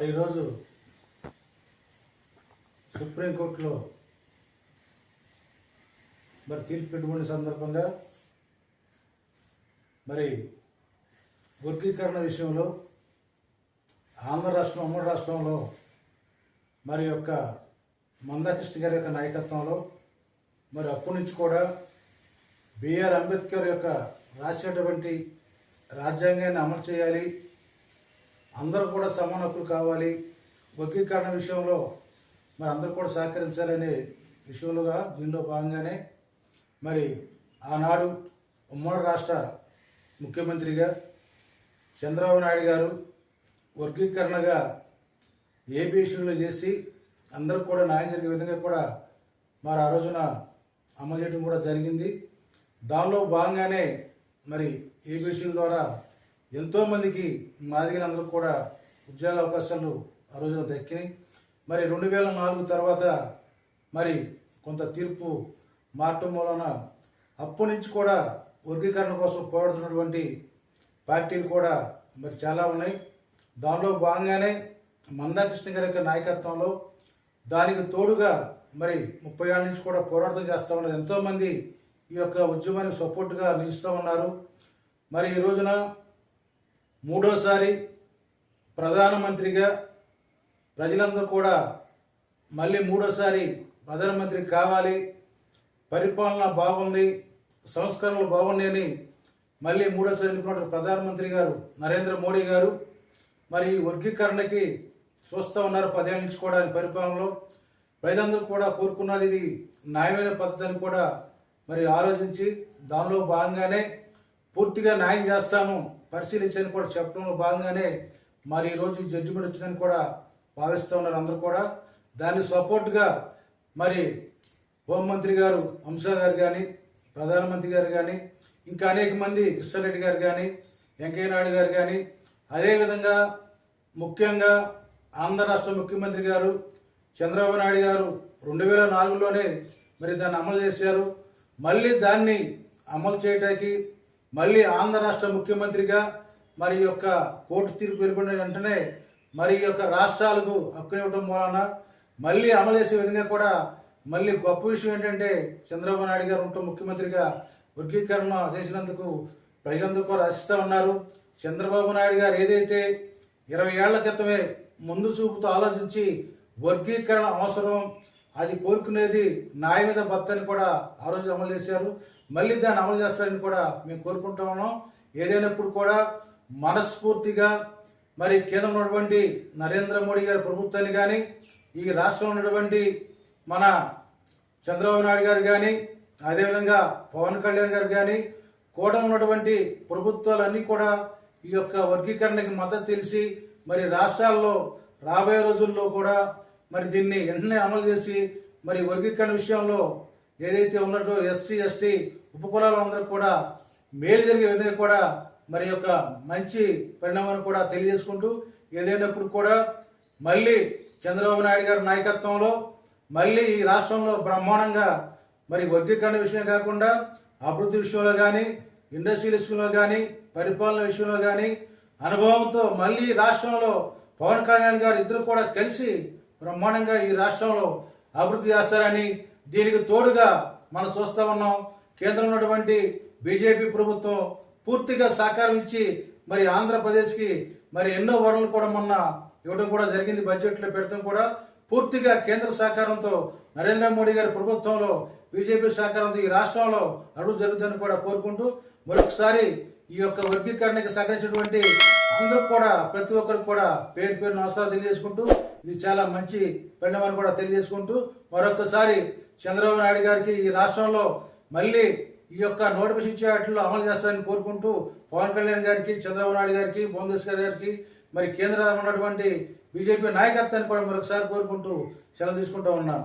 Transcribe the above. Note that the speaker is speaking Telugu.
మరి ఈరోజు సుప్రీంకోర్టులో మరి తీర్పు పెట్టుకునే సందర్భంగా మరి వర్గీకరణ విషయంలో ఆంధ్ర రాష్ట్రం ఉమ్మడి రాష్ట్రంలో మరి యొక్క మందాకృష్ణ గారి యొక్క నాయకత్వంలో మరి అప్పటి నుంచి కూడా బిఆర్ అంబేద్కర్ యొక్క రాసినటువంటి రాజ్యాంగాన్ని అమలు చేయాలి. అందరూ కూడా సమాన హక్కులు కావాలి. వర్గీకరణ విషయంలో మరి అందరూ కూడా సహకరించాలనే విషయంలోగా దీనిలో భాగంగానే మరి ఆనాడు ఉమ్మడి రాష్ట్ర ముఖ్యమంత్రిగా చంద్రబాబు నాయుడు గారు వర్గీకరణగా ఏబీ చేసి అందరికి కూడా న్యాయం జరిగే విధంగా కూడా మరి ఆ రోజున అమలు చేయడం కూడా జరిగింది. దానిలో భాగంగానే మరి ఏబీసీల ద్వారా ఎంతోమందికి మాదిగలందరూ కూడా ఉద్యోగ అవకాశాలు ఆ రోజున దక్కినాయి. మరి రెండు వేల నాలుగు తర్వాత మరి కొంత తీర్పు మార్చడం మూలన అప్పటి నుంచి కూడా వర్గీకరణ కోసం పోరాడుతున్నటువంటి పార్టీలు కూడా మరి చాలా ఉన్నాయి. దానిలో భాగంగానే మందాకృష్ణ గారి యొక్క నాయకత్వంలో దానికి తోడుగా మరి ముప్పై ఏళ్ళ నుంచి కూడా పోరాటం చేస్తూ ఉన్నారు. ఎంతోమంది ఈ యొక్క ఉద్యమానికి సపోర్ట్గా నిలుస్తూ ఉన్నారు. మరి ఈ రోజున మూడోసారి ప్రధానమంత్రిగా ప్రజలందరూ కూడా మళ్ళీ మూడోసారి ప్రధానమంత్రి కావాలి. పరిపాలన బాగుంది. సంస్కరణలు బాగున్నాయని మళ్ళీ మూడోసారి ఎన్నుకున్న ప్రధానమంత్రి గారు నరేంద్ర మోడీ గారు మరి ఈ వర్గీకరణకి చూస్తూ ఉన్నారు పదేళ్ళ నుంచి కూడా పరిపాలనలో. ప్రజలందరూ కూడా కోరుకున్నది ఇది న్యాయమైన పద్ధతి అని కూడా మరి ఆలోచించి దానిలో భాగంగానే పూర్తిగా న్యాయం చేస్తాను. పరిశీలించని కూడా చెప్పడంలో భాగంగానే మరి ఈరోజు జడ్జిమెంట్ వచ్చిందని కూడా భావిస్తూ ఉన్నారు అందరూ కూడా. దాన్ని సపోర్ట్గా మరి హోంమంత్రి గారు అంశా గారు కానీ ప్రధానమంత్రి గారు కానీ ఇంకా అనేక మంది కృష్ణారెడ్డి గారు కానీ వెంకయ్యనాయుడు గారు కానీ అదేవిధంగా ముఖ్యంగా ఆంధ్ర రాష్ట్ర ముఖ్యమంత్రి గారు చంద్రబాబు నాయుడు గారు రెండు వేల నాలుగులోనే మరి దాన్ని అమలు చేశారు. మళ్ళీ దాన్ని అమలు చేయడానికి మళ్ళీ ఆంధ్ర రాష్ట్ర ముఖ్యమంత్రిగా మరి యొక్క కోర్టు తీర్పు వెలువడిన వెంటనే మరి యొక్క రాష్ట్రాలకు హక్కునివ్వడం వలన మళ్ళీ అమలు చేసే విధంగా కూడా మళ్ళీ గొప్ప విషయం ఏంటంటే చంద్రబాబు నాయుడు గారు ఉంటూ ముఖ్యమంత్రిగా వర్గీకరణ చేసినందుకు ప్రజలందరూ కూడా ఆశిస్తూ ఉన్నారు. చంద్రబాబు నాయుడు గారు ఏదైతే ఇరవై ఏళ్ళ క్రితమే ముందు చూపుతో ఆలోచించి వర్గీకరణ అవసరం అది కోరుకునేది న్యాయ మీద బత్తని కూడా ఆ రోజు అమలు చేశారు. మళ్ళీ దాన్ని అమలు చేస్తారని కూడా మేము కోరుకుంటా ఉన్నాం. ఏదైనప్పుడు కూడా మనస్ఫూర్తిగా మరి కేంద్రంలో ఉన్నటువంటి నరేంద్ర మోడీ గారి ప్రభుత్వాన్ని కానీ ఈ రాష్ట్రంలో ఉన్నటువంటి మన చంద్రబాబు నాయుడు గారు కానీ అదేవిధంగా పవన్ కళ్యాణ్ గారు కానీ కూడా ఉన్నటువంటి ప్రభుత్వాలన్నీ కూడా ఈ యొక్క వర్గీకరణకి మద్దతు తెలిసి మరి రాష్ట్రాల్లో రాబోయే రోజుల్లో కూడా మరి దీన్ని వెంటనే అమలు చేసి మరి వర్గీకరణ విషయంలో ఏదైతే ఉన్నదో ఎస్సీ ఎస్టీ ఉపకులాలందరూ కూడా మేలు జరిగే విధంగా కూడా మరి యొక్క మంచి పరిణామాన్ని కూడా తెలియజేసుకుంటూ ఏదైనప్పుడు కూడా మళ్ళీ చంద్రబాబు నాయుడు గారి నాయకత్వంలో మళ్ళీ ఈ రాష్ట్రంలో బ్రహ్మాండంగా మరి వర్గీకరణ విషయం కాకుండా అభివృద్ధి విషయంలో కానీ ఇండస్ట్రియల్ విషయంలో కానీ పరిపాలన విషయంలో కానీ అనుభవంతో మళ్ళీ రాష్ట్రంలో పవన్ కళ్యాణ్ గారు ఇద్దరు కూడా కలిసి బ్రహ్మాండంగా ఈ రాష్ట్రంలో అభివృద్ధి చేస్తారని దీనికి తోడుగా మనం చూస్తా ఉన్నాం. కేంద్రంలో ఉన్నటువంటి బీజేపీ ప్రభుత్వం పూర్తిగా సహకారం ఇచ్చి మరి ఆంధ్రప్రదేశ్కి మరి ఎన్నో వరలు కూడా మొన్న ఇవ్వడం కూడా జరిగింది. బడ్జెట్లో పెడతాం కూడా పూర్తిగా కేంద్ర సహకారంతో నరేంద్ర మోడీ గారి ప్రభుత్వంలో బీజేపీ సహకారంతో ఈ రాష్ట్రంలో అడుగు జరుగుతుందని కూడా కోరుకుంటూ మరొకసారి ఈ యొక్క వర్గీకరణకి సహకరించినటువంటి అందరూ కూడా ప్రతి ఒక్కరికి కూడా పేరు పేరు నమస్కారాలు తెలియజేసుకుంటూ ఇది చాలా మంచి పరిణామాన్ని కూడా తెలియజేసుకుంటూ మరొకసారి చంద్రబాబు నాయుడు గారికి ఈ రాష్ట్రంలో మళ్ళీ ఈ యొక్క నోటిఫికేషన్ ఇచ్చే వాటిలో అమలు చేస్తారని కోరుకుంటూ పవన్ కళ్యాణ్ గారికి చంద్రబాబు నాయుడు గారికి భువనేశ్వర్ గారికి మరి కేంద్రంలో ఉన్నటువంటి బీజేపీ నాయకత్వాన్ని కూడా మరొకసారి కోరుకుంటూ సెలవు తీసుకుంటూ ఉన్నాను.